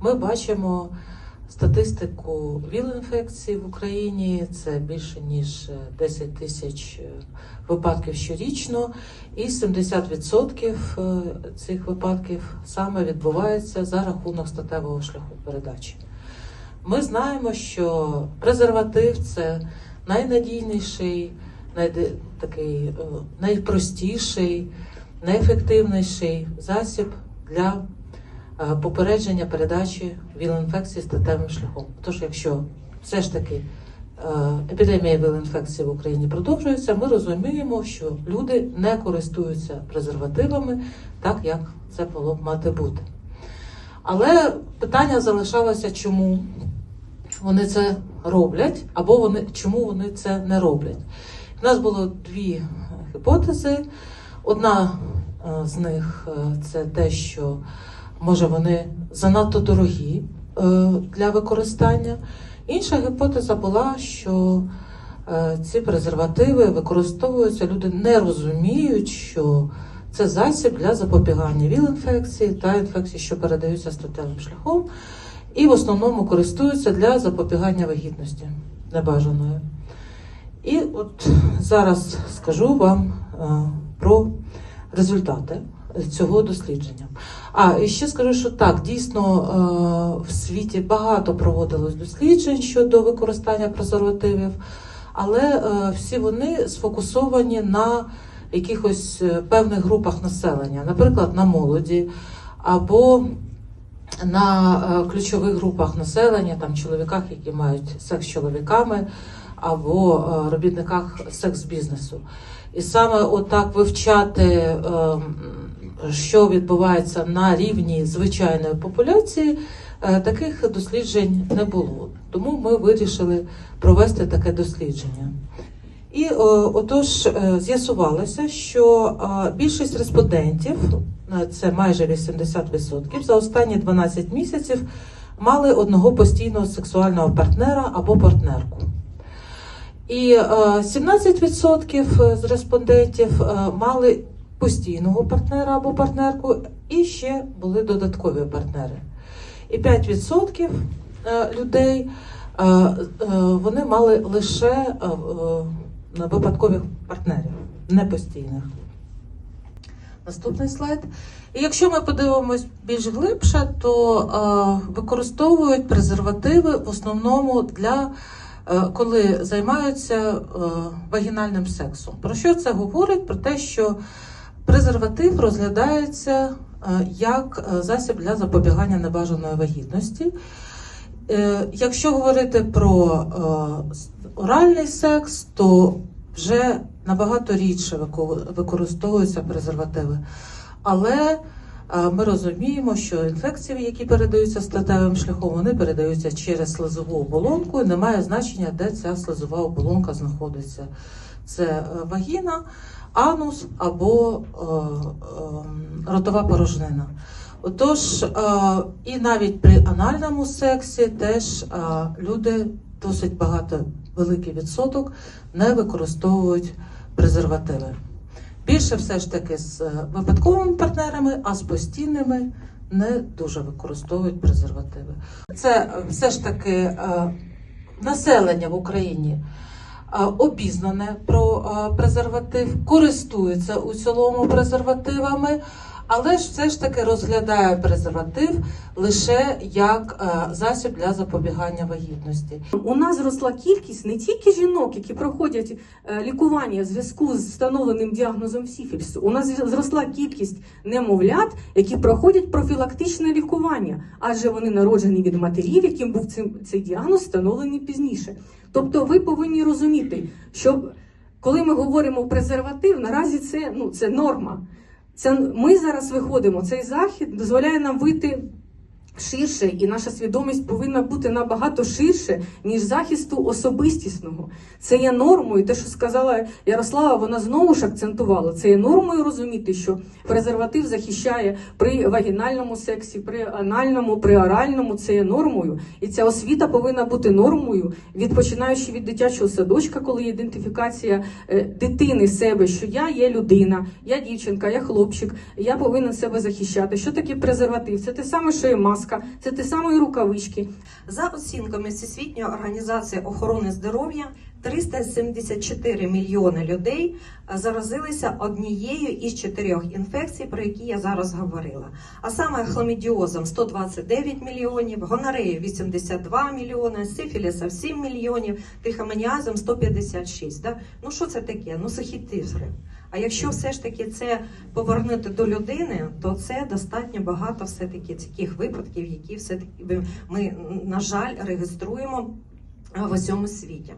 ми бачимо статистику ВІЛ-інфекції в Україні. Це більше ніж е, 10 тисяч е, випадків щорічно, і 70% е, цих випадків саме відбувається за рахунок статевого шляху передачі. Ми знаємо, що презерватив це найнадійніший, найде- такий е, найпростіший, найефективніший засіб для е, попередження передачі ВІЛ-інфекції статевим шляхом. Тож, якщо все ж таки е, епідемія ВІЛ-інфекції в Україні продовжується, ми розуміємо, що люди не користуються презервативами так, як це було б мати бути. Але питання залишалося, чому вони це роблять, або вони чому вони це не роблять. У нас було дві гіпотези. Одна е, з них е, це те, що може вони занадто дорогі е, для використання. Інша гіпотеза була, що е, ці презервативи використовуються, люди не розуміють, що це засіб для запобігання ВІЛ-інфекції та інфекцій, що передаються статевим шляхом, і в основному користуються для запобігання вагітності небажаної. І от зараз скажу вам е, про результати цього дослідження. А і ще скажу, що так, дійсно е, в світі багато проводилось досліджень щодо використання презервативів, але е, всі вони сфокусовані на якихось е, певних групах населення, наприклад, на молоді або на ключових групах населення, там чоловіках, які мають секс з чоловіками, або робітниках секс-бізнесу. І саме отак вивчати, е, що відбувається на рівні звичайної популяції, е, таких досліджень не було. Тому ми вирішили провести таке дослідження. І е, отож е, з'ясувалося, що більшість респондентів, це майже 80%, за останні 12 місяців мали одного постійного сексуального партнера або партнерку. І е, 17% з респондентів мали постійного партнера або партнерку, і ще були додаткові партнери. І 5% е, людей е, е, вони мали лише випадкових партнерів, не постійних. Наступний слайд. І якщо ми подивимось більш глибше, то використовують презервативи в основному для коли займаються вагінальним сексом. Про що це говорить? Про те, що презерватив розглядається е, як е, засіб для запобігання небажаної вагітності. Е, Якщо говорити про оральний секс, то вже набагато рідше використовуються презервативи. Але ми розуміємо, що інфекції, які передаються статевим шляхом, вони передаються через слизову оболонку, і немає значення, де ця слизова оболонка знаходиться. Це е, вагіна, анус або е, е, ротова порожнина. Отож, е, і навіть при анальному сексі теж е, люди досить багато, великий відсоток не використовують презервативи. Більше все ж таки з е, випадковими партнерами, а з постійними не дуже використовують презервативи. Це е, все ж таки е, населення в Україні обізнане про презерватив, користується у цілому презервативами, але ж все ж таки розглядає презерватив лише як е, засіб для запобігання вагітності. У нас зросла кількість не тільки жінок, які проходять е, лікування в зв'язку з встановленим діагнозом сифілісу. У нас зросла кількість немовлят, які проходять профілактичне лікування, адже вони народжені від матерів, яким був цим цей діагноз встановлений пізніше. Тобто, ви повинні розуміти, що коли ми говоримо презерватив, наразі це ну це норма. Це ми зараз виходимо. Цей захід дозволяє нам вийти ширше, і наша свідомість повинна бути набагато ширше, ніж захисту особистісного. Це є нормою. Те, що сказала Ярослава, вона знову ж акцентувала. Це є нормою розуміти, що презерватив захищає при вагінальному сексі, при анальному, при оральному. Це є нормою. І ця освіта повинна бути нормою, від починаючи від дитячого садочка, коли ідентифікація е, дитини себе, що я є людина, я дівчинка, я хлопчик, я повинен себе захищати. Що таке презерватив? Це те саме, що і маска. Маска, це ті самі рукавички. За оцінками Всесвітньої організації охорони здоров'я, 374 мільйони людей е, заразилися однією із чотирьох інфекцій, про які я зараз говорила. А саме хламідіозом 129 мільйонів, гонореєю 82 мільйони, сифілісом 7 мільйонів, трихомоніазом 156. Да? Ну що це таке? Ну сухі цифри. А якщо все ж таки це повернути до людини, то це достатньо багато все-таки таких випадків, які все-таки ми, на жаль, реєструємо в усьому світі.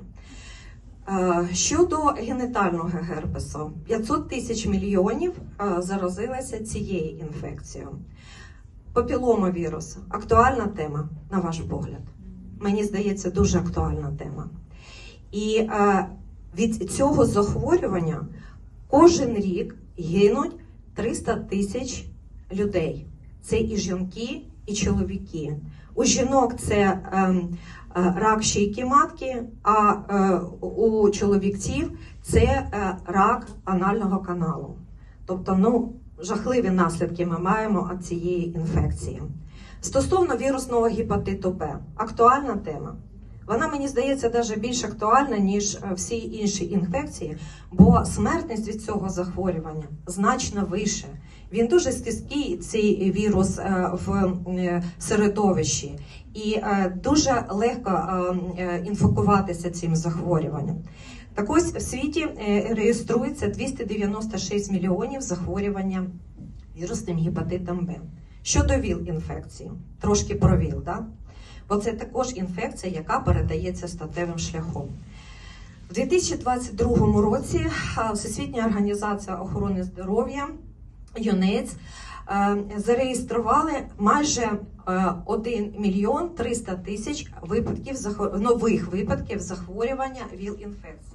Е, Щодо генетального герпесу, 500 тисяч мільйонів е, заразилися цією інфекцією. Папіломавірус актуальна тема, на ваш погляд. Мені здається, дуже актуальна тема. І е, від цього захворювання кожен рік гинуть 300 тисяч людей. Це і жінки, і чоловіки. У жінок це ем, е, рак шийки матки, а е, у чоловіків це е, рак анального каналу. Тобто, ну, жахливі наслідки ми маємо від цієї інфекції. Стосовно вірусного гепатиту Б, актуальна тема. Вона мені здається навіть більш актуальна, ніж е, всі інші інфекції, бо смертність від цього захворювання значно вище. Він дуже стійкий, цей вірус е, в е, середовищі, і дуже легко інфікуватися цим захворюванням. Так ось в світі реєструється 296 мільйонів захворювання вірусним гепатитом Б. Щодо ВІЛ-інфекції, трошки про ВІЛ, да? Бо це також інфекція, яка передається статевим шляхом. В 2022 році Всесвітня організація охорони здоров'я ЮНЕЦ зареєстрували майже е, 1 мільйон 300 тисяч випадків нових випадків захворювання ВІЛ-інфекції.